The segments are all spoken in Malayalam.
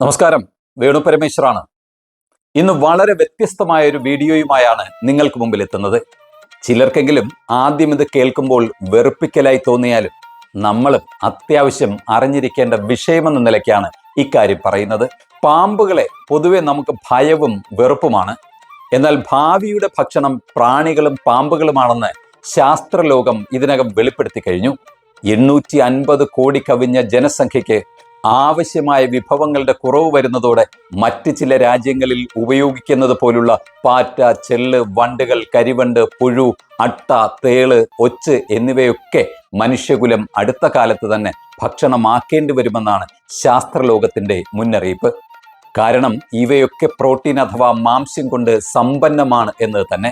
നമസ്കാരം. വേണു പരമേശ്വറാണ്. ഇന്ന് വളരെ വ്യത്യസ്തമായ ഒരു വീഡിയോയുമായാണ് നിങ്ങൾക്ക് മുമ്പിൽ എത്തുന്നത് ചിലർക്കെങ്കിലും ആദ്യം ഇത് കേൾക്കുമ്പോൾ വെറുപ്പിക്കലായി തോന്നിയാലും നമ്മൾ അത്യാവശ്യം അറിഞ്ഞിരിക്കേണ്ട വിഷയമെന്ന നിലയ്ക്കാണ് ഇക്കാര്യം പറയുന്നത്. പാമ്പുകളെ പൊതുവെ നമുക്ക് ഭയവും വെറുപ്പുമാണ്. എന്നാൽ ഭാവിയുടെ ഭക്ഷണം പ്രാണികളും പാമ്പുകളുമാണെന്ന് ശാസ്ത്രലോകം ഇതിനകം വെളിപ്പെടുത്തി കഴിഞ്ഞു. എണ്ണൂറ്റി അൻപത് കോടി കവിഞ്ഞ ജനസംഖ്യയ്ക്ക് ആവശ്യമായ വിഭവങ്ങളുടെ കുറവ് വരുന്നതോടെ മറ്റ് ചില രാജ്യങ്ങളിൽ ഉപയോഗിക്കുന്നത് പോലുള്ള പാറ്റ ചെള്ള് വണ്ടുകൾ കരിവണ്ട് പുഴു അട്ട തേൾ ഒച്ച് എന്നിവയൊക്കെ മനുഷ്യകുലം അടുത്ത കാലത്ത് തന്നെ ഭക്ഷണമാക്കേണ്ടി വരുമെന്നാണ് ശാസ്ത്രലോകത്തിന്റെ മുന്നറിയിപ്പ്. കാരണം ഇവയൊക്കെ പ്രോട്ടീൻ അഥവാ മാംസ്യം കൊണ്ട് സമ്പന്നമാണ് എന്നത് തന്നെ.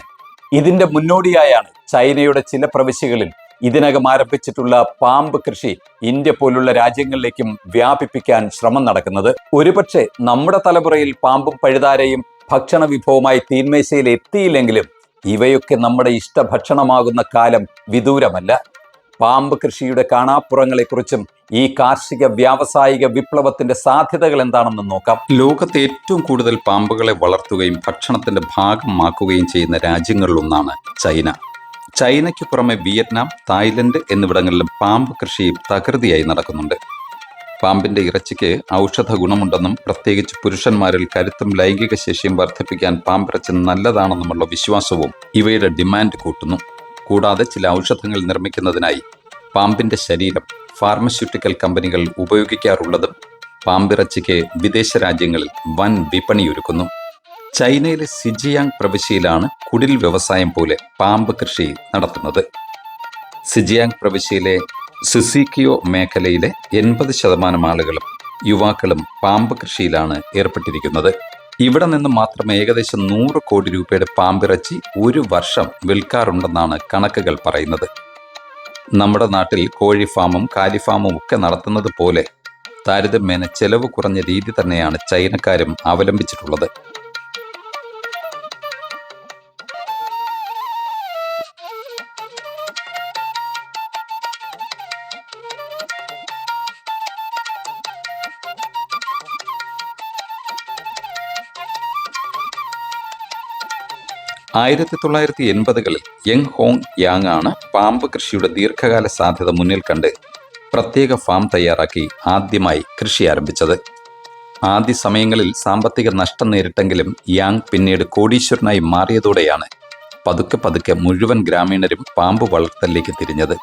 ഇതിന്റെ മുന്നോടിയായാണ് ചൈനയുടെ ചില പ്രവിശ്യകളിൽ ഇതിനകം ആരംഭിച്ചിട്ടുള്ള പാമ്പ് കൃഷി ഇന്ത്യ പോലുള്ള രാജ്യങ്ങളിലേക്കും വ്യാപിപ്പിക്കാൻ ശ്രമം നടക്കുന്നത്. ഒരുപക്ഷെ നമ്മുടെ തലമുറയിൽ പാമ്പും പഴുതാരയും ഭക്ഷണ വിഭവമായി തീന്മേശയിൽ എത്തിയില്ലെങ്കിലും ഇവയൊക്കെ നമ്മുടെ ഇഷ്ടഭക്ഷണമാകുന്ന കാലം വിദൂരമല്ല. പാമ്പ് കൃഷിയുടെ കാണാപ്പുറങ്ങളെക്കുറിച്ചും ഈ കാർഷിക വ്യാവസായിക വിപ്ലവത്തിന്റെ സാധ്യതകൾ എന്താണെന്ന് നോക്കാം. ലോകത്തെ ഏറ്റവും കൂടുതൽ പാമ്പുകളെ വളർത്തുകയും ഭക്ഷണത്തിന്റെ ഭാഗമാക്കുകയും ചെയ്യുന്ന രാജ്യങ്ങളിലൊന്നാണ് ചൈന. ചൈനയ്ക്ക് പുറമെ വിയറ്റ്നാം തായ്ലൻഡ് എന്നിവിടങ്ങളിലും പാമ്പ് കൃഷി തകൃതിയായി നടക്കുന്നുണ്ട്. പാമ്പിന്റെ ഇറച്ചിക്ക് ഔഷധ ഗുണമുണ്ടെന്നും പ്രത്യേകിച്ച് പുരുഷന്മാരിൽ കരുത്തും ലൈംഗിക ശേഷിയും വർദ്ധിപ്പിക്കാൻ പാമ്പിറച്ചി നല്ലതാണെന്നുമുള്ള വിശ്വാസവും ഇവയുടെ ഡിമാൻഡ് കൂട്ടുന്നു. കൂടാതെ ചില ഔഷധങ്ങൾ നിർമ്മിക്കുന്നതിനായി പാമ്പിന്റെ ശരീരം ഫാർമസ്യൂട്ടിക്കൽ കമ്പനികൾ ഉപയോഗിക്കാറുള്ളതും പാമ്പിറച്ചിക്ക് വിദേശ രാജ്യങ്ങളിൽ വൻ വിപണിയൊരുക്കുന്നു. ചൈനയിലെ സിജിയാങ് പ്രവിശ്യയിലാണ് കുടിൽ വ്യവസായം പോലെ പാമ്പ് കൃഷി നടത്തുന്നത്. സിജിയാങ് പ്രവിശ്യയിലെ സിസിക്കിയോ മേഖലയിലെ എൺപത് ശതമാനം ആളുകളും യുവാക്കളും പാമ്പ് കൃഷിയിലാണ് ഏർപ്പെട്ടിരിക്കുന്നത്. ഇവിടെ നിന്ന് മാത്രം ഏകദേശം നൂറ് കോടി രൂപയുടെ പാമ്പിറച്ചി ഒരു വർഷം വിൽക്കാറുണ്ടെന്നാണ് കണക്കുകൾ പറയുന്നത്. നമ്മുടെ നാട്ടിൽ കോഴി ഫാമും കാലി ഫാമും ഒക്കെ നടത്തുന്നത് പോലെ താരതമ്യേന ചെലവ് കുറഞ്ഞ രീതി തന്നെയാണ് ചൈനക്കാരും അവലംബിച്ചിട്ടുള്ളത്. ആയിരത്തി തൊള്ളായിരത്തി എൺപതുകളിൽ യങ് ഹോങ് യാങ് ആണ് പാമ്പ് കൃഷിയുടെ ദീർഘകാല സാധ്യത മുന്നിൽ കണ്ട് പ്രത്യേക ഫാം തയ്യാറാക്കി ആദ്യമായി കൃഷി ആരംഭിച്ചത്. ആദ്യ സമയങ്ങളിൽ സാമ്പത്തിക നഷ്ടം നേരിട്ടെങ്കിലും യാങ് പിന്നീട് കോടീശ്വരനായി മാറിയതോടെയാണ് പതുക്കെ പതുക്കെ മുഴുവൻ ഗ്രാമീണരും പാമ്പ് വളർത്തലിലേക്ക് തിരിഞ്ഞത്.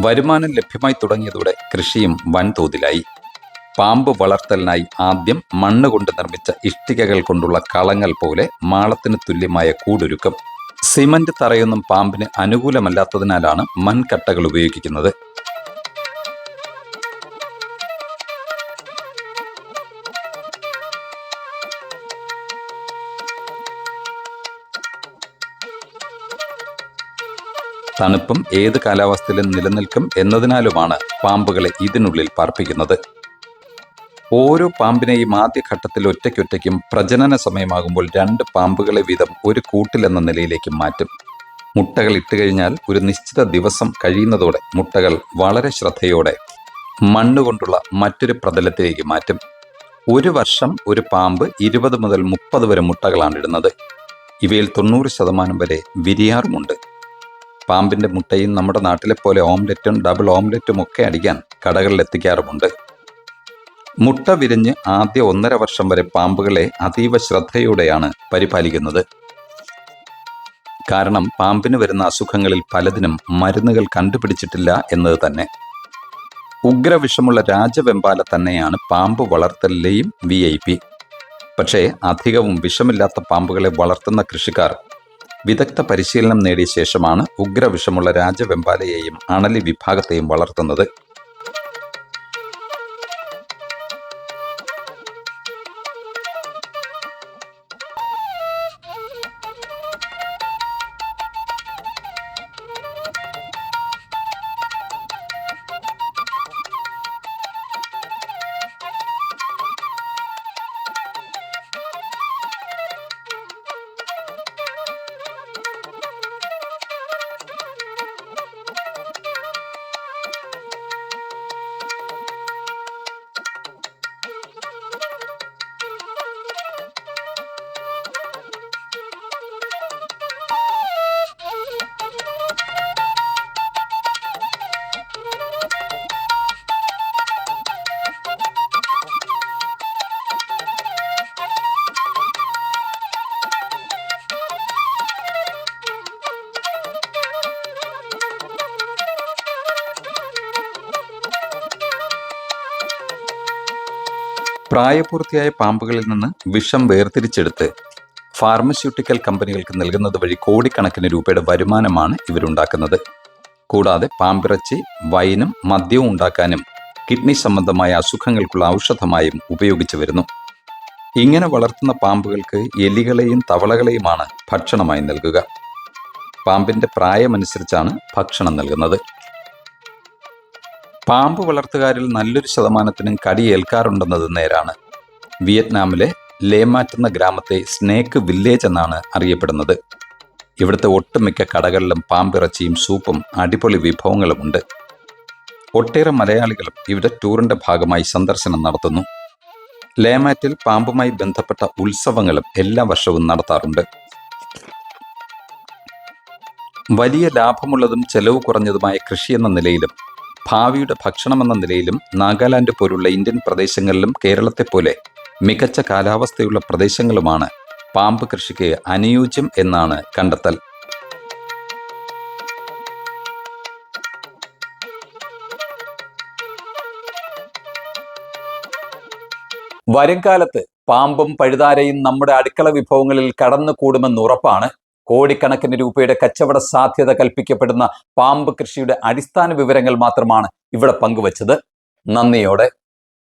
വരുമാനം ലഭ്യമായി തുടങ്ങിയതോടെ കൃഷിയും വൻതോതിലായി. പാമ്പ് വളർത്തലിനായി ആദ്യം മണ്ണ് കൊണ്ട് നിർമ്മിച്ച ഇഷ്ടികകൾ കൊണ്ടുള്ള കളങ്ങൾ പോലെ മാളത്തിന് തുല്യമായ കൂടൊരുക്കം. സിമന്റ് തറയൊന്നും പാമ്പിന് അനുകൂലമല്ലാത്തതിനാലാണ് മൺകട്ടകൾ ഉപയോഗിക്കുന്നത്. തണുപ്പും ഏത് കാലാവസ്ഥയിലും നിലനിൽക്കും എന്നതിനാലുമാണ് പാമ്പുകളെ ഇതിനുള്ളിൽ പാർപ്പിക്കുന്നത്. ഓരോ പാമ്പിനെയും ആദ്യഘട്ടത്തിൽ ഒറ്റയ്ക്കൊറ്റയ്ക്കും പ്രജനന സമയമാകുമ്പോൾ രണ്ട് പാമ്പുകളെ വീതം ഒരു കൂട്ടിലെന്ന നിലയിലേക്ക് മാറ്റും. മുട്ടകൾ ഇട്ട് കഴിഞ്ഞാൽ ഒരു നിശ്ചിത ദിവസം കഴിയുന്നതോടെ മുട്ടകൾ വളരെ ശ്രദ്ധയോടെ മണ്ണുകൊണ്ടുള്ള മറ്റൊരു പ്രതലത്തിലേക്ക് മാറ്റും. ഒരു വർഷം ഒരു പാമ്പ് ഇരുപത് മുതൽ മുപ്പത് വരെ മുട്ടകളാണ് ഇടുന്നത്. ഇവയിൽ തൊണ്ണൂറ് ശതമാനം വരെ വിരിയാറുമുണ്ട്. പാമ്പിന്റെ മുട്ടയും നമ്മുടെ നാട്ടിലെ പോലെ ഓംലെറ്റും ഡബിൾ ഓംലെറ്റും ഒക്കെ അടിക്കാൻ കടകളിൽ എത്തിക്കാറുമുണ്ട് മുട്ട വിരിഞ്ഞ് ആദ്യ ഒന്നര വർഷം വരെ പാമ്പുകളെ അതീവ ശ്രദ്ധയോടെയാണ് പരിപാലിക്കുന്നത്. കാരണം പാമ്പിന് വരുന്ന അസുഖങ്ങളിൽ പലതിനും മരുന്നുകൾ കണ്ടുപിടിച്ചിട്ടില്ല എന്നത് തന്നെ. ഉഗ്രവിഷമുള്ള രാജവെമ്പാല തന്നെയാണ് പാമ്പ് വളർത്തലിലെയും വി ഐ പി. പക്ഷേ അധികവും വിഷമില്ലാത്ത പാമ്പുകളെ വളർത്തുന്ന കൃഷിക്കാർ വിദഗ്ധ പരിശീലനം നേടിയ ശേഷമാണ് ഉഗ്രവിഷമുള്ള രാജവെമ്പാലയെയും അണലി വിഭാഗത്തെയും വളർത്തുന്നത്. പ്രായപൂർത്തിയായ പാമ്പുകളിൽ നിന്ന് വിഷം വേർതിരിച്ചെടുത്ത് ഫാർമസ്യൂട്ടിക്കൽ കമ്പനികൾക്ക് നൽകുന്നത് വഴി കോടിക്കണക്കിന് രൂപയുടെ വരുമാനമാണ് ഇവരുണ്ടാക്കുന്നത്. കൂടാതെ പാമ്പിറച്ചി വൈനും മദ്യവും ഉണ്ടാക്കാനും കിഡ്നി സംബന്ധമായ അസുഖങ്ങൾക്കുള്ള ഔഷധമായും ഉപയോഗിച്ചു വരുന്നു. ഇങ്ങനെ വളർത്തുന്ന പാമ്പുകൾക്ക് എലികളെയും തവളകളെയുമാണ് ഭക്ഷണമായി നൽകുക. പാമ്പിന്റെ പ്രായമനുസരിച്ചാണ് ഭക്ഷണം നൽകുന്നത്. പാമ്പ് വളർത്തുകാരിൽ നല്ലൊരു ശതമാനത്തിനും കടിയേൽക്കാറുണ്ടെന്നത് നേരാണ്. വിയറ്റ്നാമിലെ ലേമാറ്റ് എന്ന ഗ്രാമത്തെ സ്നേക്ക് വില്ലേജ് എന്നാണ് അറിയപ്പെടുന്നത്. ഇവിടുത്തെ ഒട്ടുമിക്ക കടകളിലും പാമ്പിറച്ചിയും സൂപ്പും അടിപൊളി വിഭവങ്ങളുമുണ്ട് ഒട്ടേറെ മലയാളികളും ഇവിടെ ടൂറിന്റെ ഭാഗമായി സന്ദർശനം നടത്തുന്നു. ലേമാറ്റിൽ പാമ്പുമായി ബന്ധപ്പെട്ട ഉത്സവങ്ങളും എല്ലാ വർഷവും നടത്താറുണ്ട്. വലിയ ലാഭമുള്ളതും ചെലവ് കുറഞ്ഞതുമായ കൃഷി എന്ന നിലയിലും ഭാവിയുടെ ഭക്ഷണമെന്ന നിലയിലും നാഗാലാൻഡ് പോലുള്ള ഇന്ത്യൻ പ്രദേശങ്ങളിലും കേരളത്തെ പോലെ മികച്ച കാലാവസ്ഥയുള്ള പ്രദേശങ്ങളുമാണ് പാമ്പ് കൃഷിക്ക് അനുയോജ്യം എന്നാണ് കണ്ടെത്തൽ. വരും കാലത്ത് പാമ്പും പഴുതാരയും നമ്മുടെ അടുക്കള വിഭവങ്ങളിൽ കടന്നു കൂടുമെന്ന് ഉറപ്പാണ് കോടിക്കണക്കിന് രൂപയുടെ കച്ചവട സാധ്യത കൽപ്പിക്കപ്പെടുന്ന പാമ്പ് കൃഷിയുടെ അടിസ്ഥാന വിവരങ്ങൾ മാത്രമാണ് ഇവിടെ പങ്കുവച്ചത്. നന്ദിയോടെ